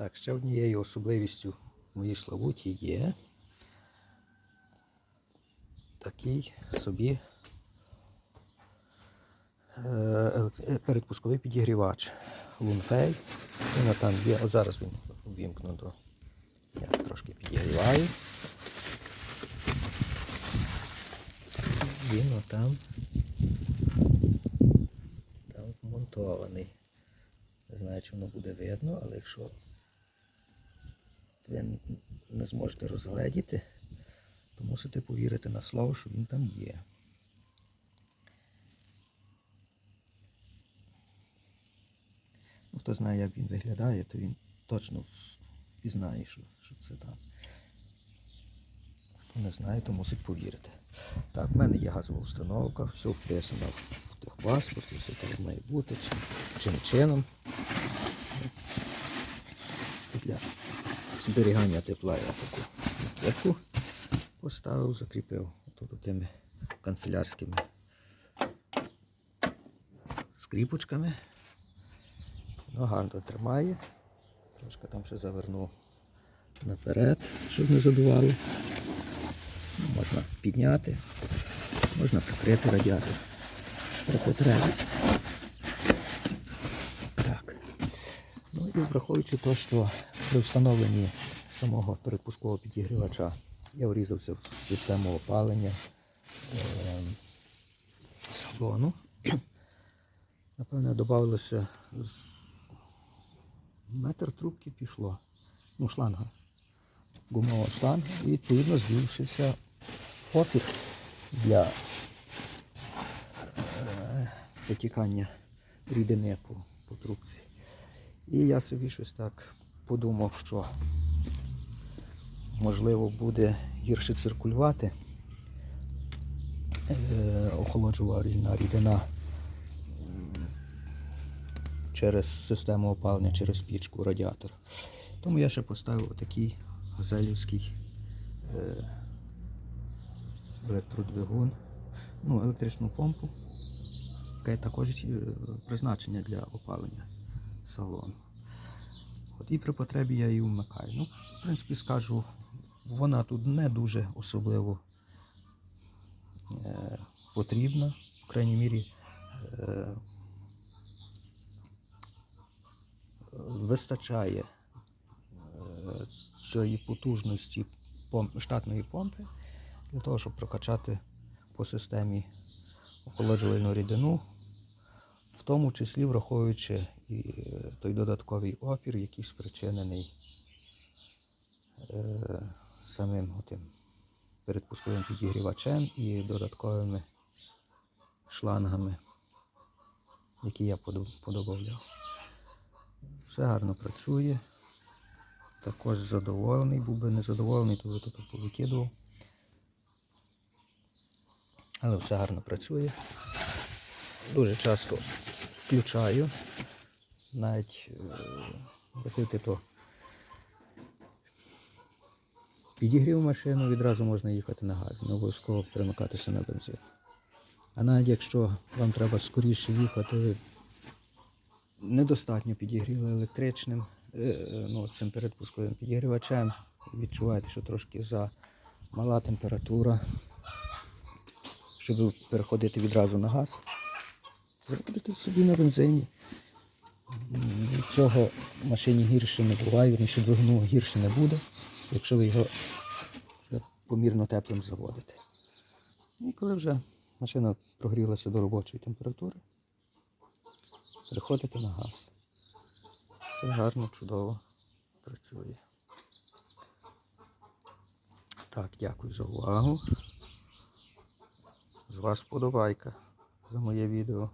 Так, ще однією особливістю моїй Славуті є такий собі е, е, передпусковий підігрівач Лунфей. Він там є. От зараз він ввімкнуто. Я трошки підігріваю. Він отам там вмонтований. Не знаю, чи воно буде видно, але якщо ви не зможете розгледіти, то мусите повірити на слово, що він там є. Ну, хто знає, як він виглядає, то він точно пізнає, що, що це там. Хто не знає, то мусить повірити. Так, в мене є газова установка, все вписано в техпаспорті, все так має бути, чим, чим чином. Для зберігання тепла я таку кепку поставив, закріпив тут тими канцелярськими скріпочками. Ну, гарно тримає. Трошки там ще завернув наперед, щоб не задувало. Ну, Можна підняти, можна прикрити радіатор. При потребі. Так. Ну і враховуючи те, що при встановленні самого передпускового підігрівача я врізався в систему опалення е, салону. Напевне, додавалося з метр трубки пішло. Ну, шланга. Гумова шланга. І відповідно збільшився опір для е, витікання рідини по, по трубці. І я собі щось так подумав, що можливо буде гірше циркулювати е, охолоджувальна рідина через систему опалення, через пічку, радіатор. Тому я ще поставив такий газелівський е, електродвигун, ну, електричну помпу, яка є також е, призначення для опалення салону. От і при потребі я її вмикаю. Ну, в принципі, скажу, вона тут не дуже особливо е, потрібна. В крайній мірі е, вистачає е, цієї потужності штатної помпи для того, щоб прокачати по системі охолоджувальну рідину, в тому числі враховуючи і е, той додатковий опір, який спричинений е, самим отим передпусковим підігрівачем і додатковими шлангами, які я подобавляв. Все гарно працює. Також задоволений, був би незадоволений, то би тут повикидував. Але все гарно працює. Дуже часто включаю. Навіть рахуйте то. Підігрів машину, відразу можна їхати на газ, не обов'язково перемикатися на бензин. А навіть якщо вам треба скоріше їхати, недостатньо підігріли електричним, е, е, ну, цим передпусковим підігрівачем, відчуваєте, що трошки замала температура, щоб переходити відразу на газ. Переходите собі на бензині. Від цього машині гірше не буває, вірніше двигуну гірше не буде, якщо ви його помірно теплим заводите. І коли вже машина прогрілася до робочої температури, переходите на газ. Все гарно, чудово працює. Так, дякую за увагу. З вас вподобайка за моє відео.